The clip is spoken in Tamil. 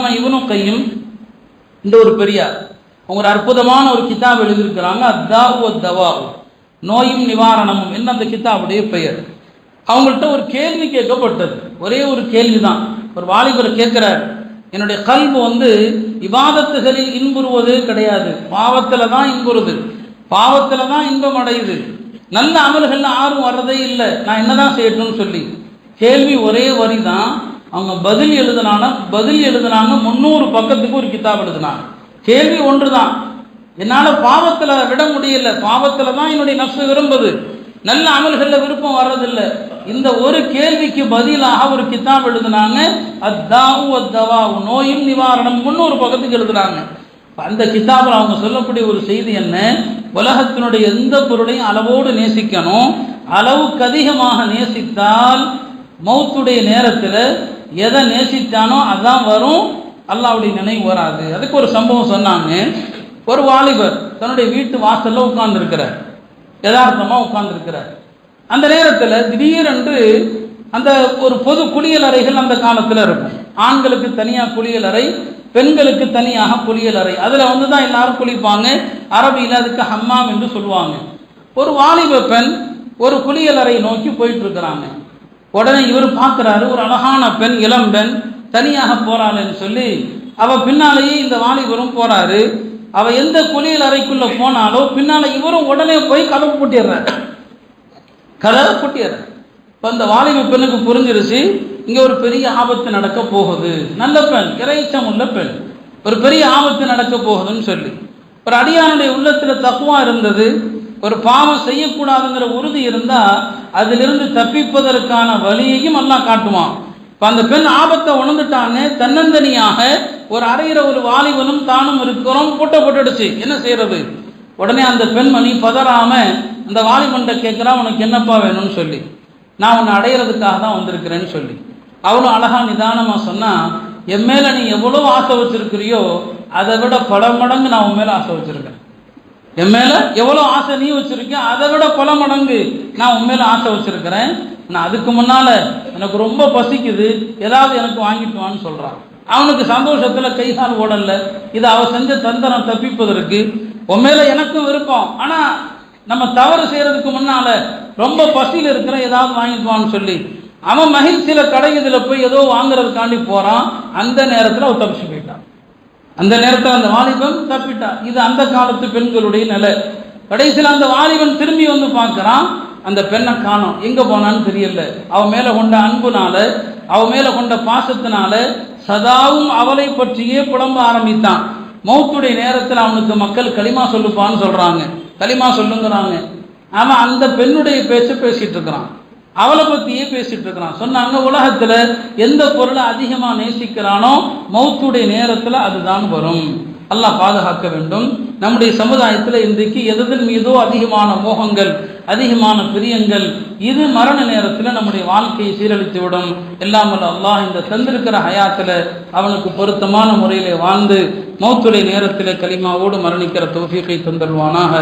அல்லாம இவனும் கையும் இந்த ஒரு பெரியார். அவங்க ஒரு அற்புதமான ஒரு கித்தாப் எழுதியிருக்கிறாங்க அத்தாவு தவாவு நோயும் நிவாரணமும் என்ன அந்த கித்தாவுடைய பெயர். அவங்கள்ட்ட ஒரு கேள்வி கேட்கப்பட்டது. ஒரே ஒரு கேள்வி தான் ஒரு வாலிபர் கேட்குறார் என்னுடைய கல்வி வந்து விவாதத்துகளில் இன்புறுவது கிடையாது. பாவத்தில் தான் இன்புறுது. பாவத்தில் தான் இன்பம் அடையுது. நல்ல அமல்கள்ல ஆர்வம் வர்றதே இல்லை. நான் என்னதான் செய்யட்டும்னு சொல்லி. கேள்வி ஒரே வரி தான் அவங்க பதில் எழுதுனாங்க பதில் எழுதுனாங்க முந்நூறு பக்கத்துக்கு ஒரு கித்தாப் எழுதுனாங்க. கேள்வி ஒன்று தான் என்னால் பாவத்தில் விட முடியல. பாவத்தில் தான் என்னுடைய நப்சு விரும்புது. நல்ல அமல்களில் விருப்பம் வர்றதில்லை. இந்த ஒரு கேள்விக்கு பதிலாக ஒரு கித்தாப் எழுதுனாங்க. அத்தாவு அத்தவாவு நோயும் நிவாரணம் முந்நூறு பக்கத்துக்கு எழுதுனாங்க. அந்த கித்தாபில் அவங்க சொல்லக்கூடிய ஒரு செய்தி என்ன? உலகத்தினுடைய எந்த பொருளையும் அளவோடு நேசிக்கணும். அளவுக்கு அதிகமாக நேசித்தால் மௌத்துடைய நேரத்தில் எதை நேசித்தானோ அதான் வரும். அல்லாவுடைய நினைவு வராது. அதுக்கு ஒரு சம்பவம் சொன்னாங்க. ஒரு வாலிபர் தன்னுடைய வீட்டு வாசல்ல உட்கார்ந்துருக்கிறார். யதார்த்தமாக உட்கார்ந்துருக்கிறார். அந்த நேரத்தில் திடீரென்று அந்த ஒரு பொது குளியல் அறைகள் அந்த காலத்தில் இருக்கும். ஆண்களுக்கு தனியாக குளியல் அறை பெண்களுக்கு தனியாக குளியல் அறை. அதில் வந்து தான் எல்லாரும் குளிப்பாங்க. அரபியில் அதுக்கு ஹம்மாம் என்று சொல்லுவாங்க. ஒரு வாலிப பெண் ஒரு குளியல் அறை நோக்கி போயிட்டு இருக்கிறாங்க. உடனே இவர் பார்க்குறாரு ஒரு அழகான பெண் இளம் பெண் தனியாக போகிறாள்னு சொல்லி அவள் பின்னாலேயே இந்த வாலிபரும் போகிறாரு அவள் எந்த குளியல் அறைக்குள்ளே போனாலோ பின்னால் இவரும் உடனே போய் கதவு பூட்டிடுறார். கதவை பூட்டிடுறார். இப்போ அந்த வாலிப பெண்ணுக்கு புரிஞ்சிருச்சு இங்கே ஒரு பெரிய ஆபத்து நடக்க போகுது. நல்ல பெண் இறைச்சம் உள்ள பெண். ஒரு பெரிய ஆபத்து நடக்க போகுதுன்னு சொல்லி. ஒரு அடியானுடைய உள்ளத்தில் தக்குவா இருந்தது. ஒரு பாவம் செய்யக்கூடாதுங்கிற உறுதி இருந்தால் அதிலிருந்து தப்பிப்பதற்கான வழியையும் எல்லாம் காட்டுவான். இப்போ அந்த பெண் ஆபத்தை உணர்ந்துட்டான்னு தன்னந்தனியாக ஒரு அறையிற ஒரு வாலிபனும் தானும் இருக்கிறோம் கூட்ட போட்டுடுச்சு. என்ன செய்யறது? உடனே அந்த பெண்மணி பதறாம அந்த வாலிபன்ட்ட கேட்குறா உனக்கு என்னப்பா வேணும்னு சொல்லி. நான் உன்னை அடையிறதுக்காக தான் வந்திருக்கிறேன்னு சொல்லி. அவ்வளோ அழகாக நிதானமாக சொன்னால் என் மேலே நீ எவ்வளோ ஆசை வச்சிருக்கிறியோ அதை விட பல மடங்கு நான் உன் மேலே ஆசை வச்சிருக்கேன். என் மேலே எவ்வளோ ஆசை நீ வச்சிருக்க அதை விட பல மடங்கு நான் உன் ஆசை வச்சிருக்கிறேன். நான் அதுக்கு முன்னால் எனக்கு ரொம்ப பசிக்குது. ஏதாவது எனக்கு வாங்கிட்டு வான்னு சொல்கிறான் அவனுக்கு சந்தோஷத்தில் கைகால் ஓடலை. இது அவள் செஞ்ச தந்திரம் தப்பிப்பதற்கு உன் மேலே எனக்கும் விருப்பம். ஆனால் நம்ம தவறு செய்கிறதுக்கு முன்னால் ரொம்ப பசியில் இருக்கிற ஏதாவது வாங்கிட்டு வான்னு சொல்லி அவன் மகிழ்ச்சியில் கடை இதில் போய் ஏதோ வாங்குறதுக்காண்டி போகிறான் அந்த நேரத்தில் அவன் தப்பிச்சு போயிட்டான். அந்த நேரத்தில் அந்த வாலிபன் தப்பிட்டான் இது அந்த காலத்து பெண்களுடைய நிலை. கடைசியில் அந்த வாலிபன் திரும்பி வந்து பார்க்குறான். அந்த பெண்ணை காணும். எங்கே போனான்னு தெரியல. அவன் மேலே கொண்ட அன்புனால அவன் மேலே கொண்ட பாசத்தினால சதாவும் அவளை பற்றியே புலம்ப ஆரம்பித்தான். மௌத்துடைய நேரத்தில் அவனுக்கு மக்கள் களிமா சொல்லுப்பான்னு சொல்கிறாங்க களிமா சொல்லுங்கிறாங்க. அவன் அந்த பெண்ணுடைய பேச்சு பேசிகிட்டு இருக்கிறான். அவளை பத்தியே பேசிட்டு இருக்கிறான். சொன்னாங்க உலகத்துல எந்த பொருளை அதிகமா நேசிக்கிறானோ மௌத்துடைய நேரத்துல அதுதான் வரும். அல்லாஹ் பாதுகாக்க வேண்டும். நம்முடைய சமுதாயத்தில் இன்றைக்கு எதன் மீதோ அதிகமான மோகங்கள் அதிகமான பிரியங்கள் இது மரண நேரத்தில் நம்முடைய வாழ்க்கையை சீரழித்து விடும். இல்லாமல் அல்லாஹ் இந்த தந்திருக்கிற ஹயாத்தில் அவனுக்கு பொருத்தமான முறையிலே வாழ்ந்து மௌத்துடைய நேரத்தில் களிமாவோடு மரணிக்கிற தோஃபியத்தை தந்தருவானாக.